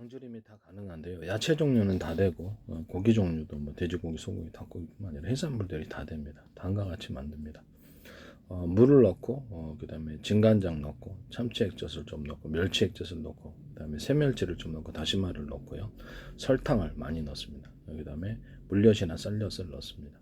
장조림이 다 가능한데요. 야채 종류는 다 되고 어, 고기 종류도 뭐 돼지고기, 소고기, 닭고기뿐만 아니라 해산물들이 다 됩니다. 다음과 같이 만듭니다. 어, 물을 넣고 어, 그다음에 진간장 넣고 참치 액젓을 좀 넣고 멸치 액젓을 넣고 그다음에 새멸치를 좀 넣고 다시마를 넣고요. 설탕을 많이 넣습니다. 그다음에 물엿이나 쌀엿을 넣습니다.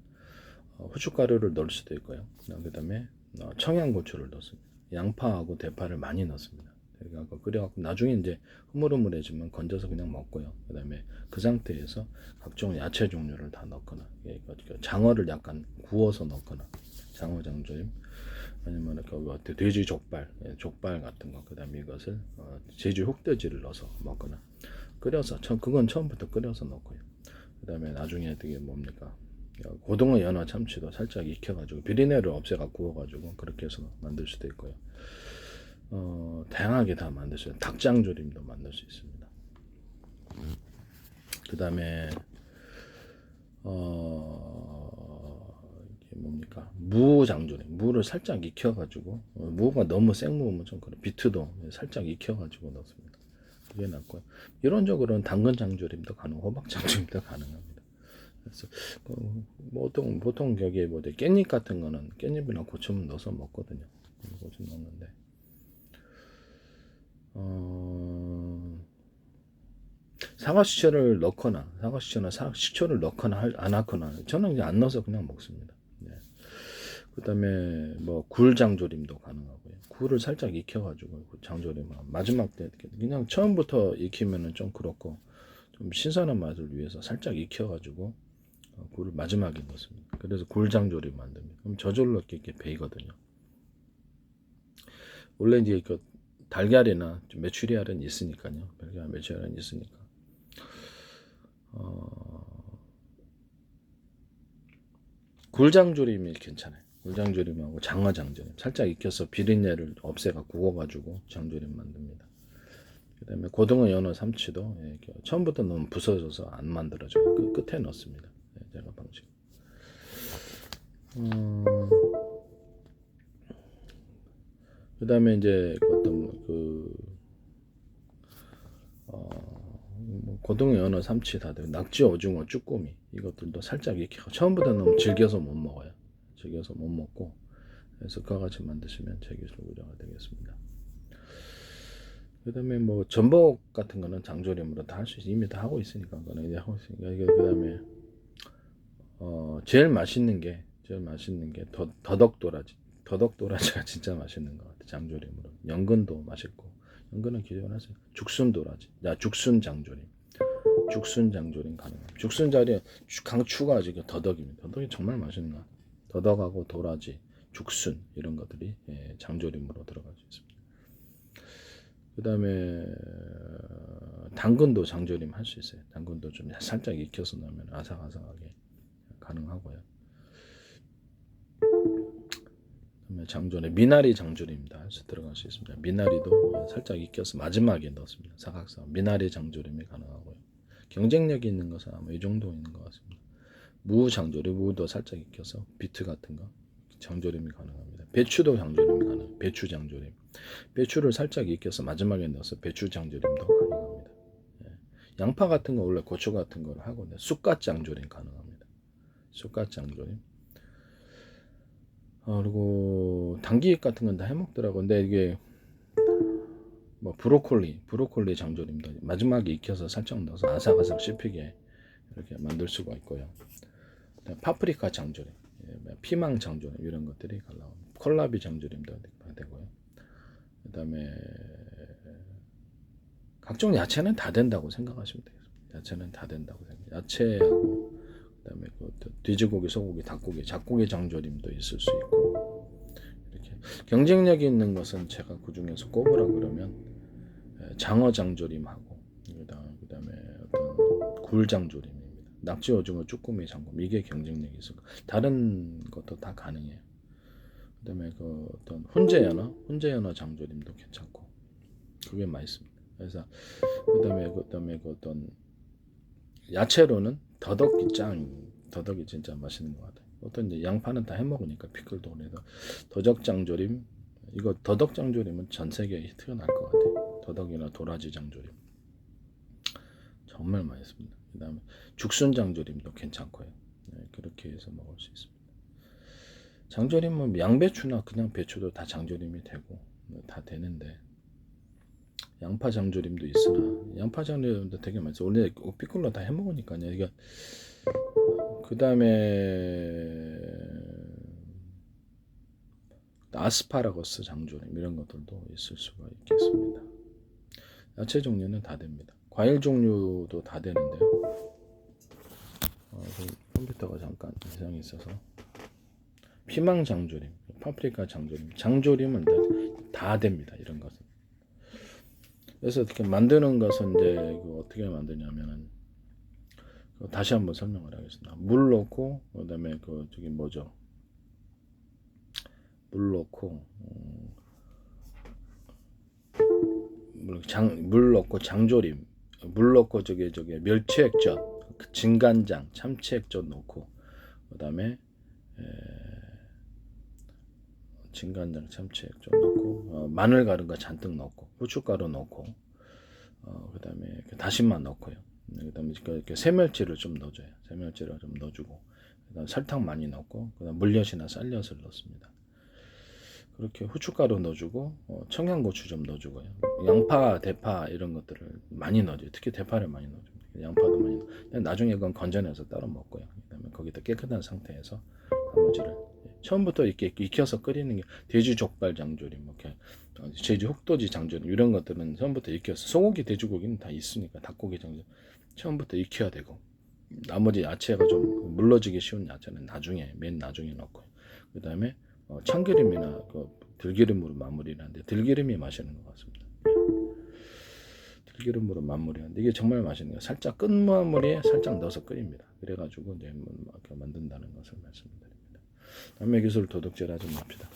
어, 후춧가루를 넣을 수도 있고요. 그다음에 어, 청양고추를 넣습니다. 양파하고 대파를 많이 넣습니다. 그래갖고 끓여갖고 나중에 이제 흐물흐물해지면 건져서 그냥 먹고요. 그 다음에 그 상태에서 각종 야채 종류를 다 넣거나 예, 그- 그 장어를 약간 구워서 넣거나 장어 장조림 아니면 이렇게 뭐 돼지 족발, 예, 족발 같은 거 그다음에 이것을 어, 제주 흑돼지를 넣어서 먹거나 끓여서 처 그건 처음부터 끓여서 넣고요. 그다음에 나중에 되게 뭡니까 어, 고등어 연어 참치도 살짝 익혀가지고 비린내를 없애가 구워가지고 그렇게 해서 만들 수도 있고요. 어, 다양하게 다 만들 수 있어요. 닭장 조림도 만들 수 있습니다. 그 다음에 어, 이게 뭡니까 무장조림 무를 살짝 익혀가지고 어, 무가 너무 생무면 좀 그래 비트도 살짝 익혀가지고 넣습니다. 그게 낫고요. 이론적으로는 당근 장조림도 가능, 호박 장조림도 가능합니다. 그래서 그, 뭐 보통 보통 여기에 뭐 깻잎 같은 거는 깻잎이나 고추만 넣어서 먹거든요. 고추 넣는데 어, 시초를 넣거나 사, 식초를 넣거나 할- 안 넣거나 저는 그냥 안 넣어서 그냥 먹습니다. 네. 그다음에 뭐 굴 장조림도 가능하고요. 굴을 살짝 익혀가지고 그 장조림 마지막 때 그냥 처음부터 익히면은 좀 그렇고 좀 신선한 맛을 위해서 살짝 익혀가지고 어, 굴을 마지막에 넣습니다. 그래서 굴 장조림 만듭니다. 그럼 저절로 이렇게, 배이거든요. 원래 이제 그 달걀이나 좀 메추리알은 있으니까요. 달걀 메추리알은 있으니까. 어, 굴장조림이 괜찮아요. 굴장조림하고 장어장조림 살짝 익혀서 비린내를 없애가 구워가지고 장조림 만듭니다. 그다음에 고등어, 연어, 삼치도 예, 처음부터 너무 부서져서 안 만들어져요. 그 끝, 끝에 넣습니다. 예, 제가 방식. 음, 그다음에 이제 그 어떤 그 어, 뭐 고등어, 연어, 삼치 다 되고 낙지, 오징어, 쭈꾸미 이것들도 살짝 익혀 처음부터 너무 질겨서 못 먹어요. 질겨서 못 먹고 그래서 그와 같이 만드시면 제 기술 우려가 되겠습니다. 그다음에 뭐 전복 같은 거는 장조림으로 다 할 수 있어 이미 다 하고 있으니까 그거는 이제 하고 있으니까 이게 그다음에 어 제일 맛있는 게 제일 맛있는 게 더, 더덕 도라지. 더덕 도라지가 진짜 맛있는 것 같아 장조림으로. 연근도 맛있고. 연근은 기존에 하세요. 죽순 도라지. 야 죽순 장조림 죽순 장조림 가능합니다 죽순 자리에 강추가 지금 더덕입니다 더덕이 정말 같아요 더덕하고 도라지 죽순 이런 것들이 예, 장조림으로 들어갈 수 있습니다 그 다음에 당근도 장조림 할 수 있어요. 당근도 좀 살짝 익혀서 넣으면 아삭아삭하게 가능하고요. 장조림 미나리 장조림입니다. 해서 들어갈 수 있습니다. 미나리도 살짝 익혀서 마지막에 넣습니다. 사각사각 미나리 장조림이 가능하고요. 경쟁력이 있는 것은 아마 이 정도 있는 것 같습니다. 무 장조림 무도 살짝 익혀서 비트 같은 거 장조림이 가능합니다. 배추도 장조림이 가능. 배추 장조림. 배추를 살짝 익혀서 마지막에 넣어서 배추 장조림도 가능합니다. 예. 양파 같은 거 원래 고추 같은 걸 하고 네. 쑥갓 장조림 가능합니다. 쑥갓 장조림. 어, 그리고 당귀 같은 건 다 해먹더라고. 근데 이게 뭐 브로콜리, 브로콜리 장조림도 마지막에 익혀서 살짝 넣어서 아삭아삭 씹히게 이렇게 만들 수가 있고요. 그다음에 파프리카 장조림, 예, 피망 장조림 이런 것들이 갈라옵니다. 콜라비 장조림도 되고요. 그다음에 각종 야채는 다 된다고 생각하시면 되겠습니다. 야채는 다 된다고 생각. 야채하고 그다음에 그 돼지고기, 소고기, 닭고기, 작고기 장조림도 있을 수 있고 이렇게 경쟁력이 있는 것은 제가 그 중에서 꼽으라 그러면 에, 장어 장조림하고 그다음 그다음에 어떤 굴 장조림입니다. 낙지, 오징어, 쭈꾸미 장조림 이게 경쟁력이 있을 거. 다른 것도 다 가능해요. 그다음에 그 어떤 훈제 연어, 훈제 연어 장조림도 괜찮고 그게 맛있습니다. 그래서 그다음에 그다음에 그 어떤 야채로는 더덕이 짱, 더덕이 진짜 맛있는 것 같아요. 어떤 이제 양파는 다 해먹으니까 피클도 그래서 더덕 장조림 이거 더덕 장조림은 전 세계에 히트가 날 것 같아요. 더덕이나 도라지 장조림. 정말 맛있습니다. 그 다음에 죽순 장조림도 괜찮고요. 네, 그렇게 해서 먹을 수 있습니다. 장조림은 양배추나 그냥 배추도 다 장조림이 되고 네, 다 되는데 양파 장조림도 있으나 양파 장조림도 되게 맛있어. 원래 피클로 다 해먹으니까요. 그 다음에 아스파라거스 장조림 이런 것들도 있을 수가 있겠습니다. 야채 종류는 다 됩니다. 과일 종류도 다 되는데요. 어, 그 컴퓨터가 잠깐 이상이 있어서 피망 장조림, 파프리카 장조림, 장조림은 다, 다 됩니다. 이런 것은. 그래서 어떻게 만드는 것은 이제 그 어떻게 만드냐면은 그 다시 한번 설명을 하겠습니다. 물 넣고 그다음에 그 저기 뭐죠? 물 넣고 음, 물, 장, 물 넣고 장조림 물 넣고 저기 저기 멸치액젓 그 진간장 참치액젓 넣고 그다음에 에, 진간장 참치액젓 넣고 어, 마늘 가루가 잔뜩 넣고 후춧가루 넣고 어, 그다음에 그 다시마 넣고요. 네, 그다음에 그- 이렇게 새멸치를 좀 넣어줘요. 새멸치를 좀 넣어주고 그다음 설탕 많이 넣고 그다음 물엿이나 쌀엿을 넣습니다. 그렇게 후춧가루 넣어주고 어, 청양고추 좀 넣어주고요. 양파, 대파 이런 것들을 많이 넣어줘요. 특히 대파를 많이 넣어줍니다. 양파도 많이 넣어. 나중에 그건 건져내서 따로 먹고요. 그다음에 거기다 깨끗한 상태에서 나머지를 처음부터 이렇게 익혀서 끓이는 게 돼지 족발 장조림, 뭐 이렇게 어, 제주 흑도지 장조림 이런 것들은 처음부터 익혀서 소고기, 돼지고기는 다 있으니까 닭고기 장조림 처음부터 익혀야 되고 나머지 야채가 좀 물러지기 쉬운 야채는 나중에 맨 나중에 넣고요. 그다음에 어, 참기름이나 그 들기름으로 마무리를 하는데 들기름이 맛있는 것 같습니다. 들기름으로 마무리하는데 이게 정말 맛있는 거예요. 살짝 끝마무리에 살짝 넣어서 끓입니다. 그래가지고 이제 뭐 만든다는 것을 말씀드립니다. 남의 기술 도둑질 하지 맙시다.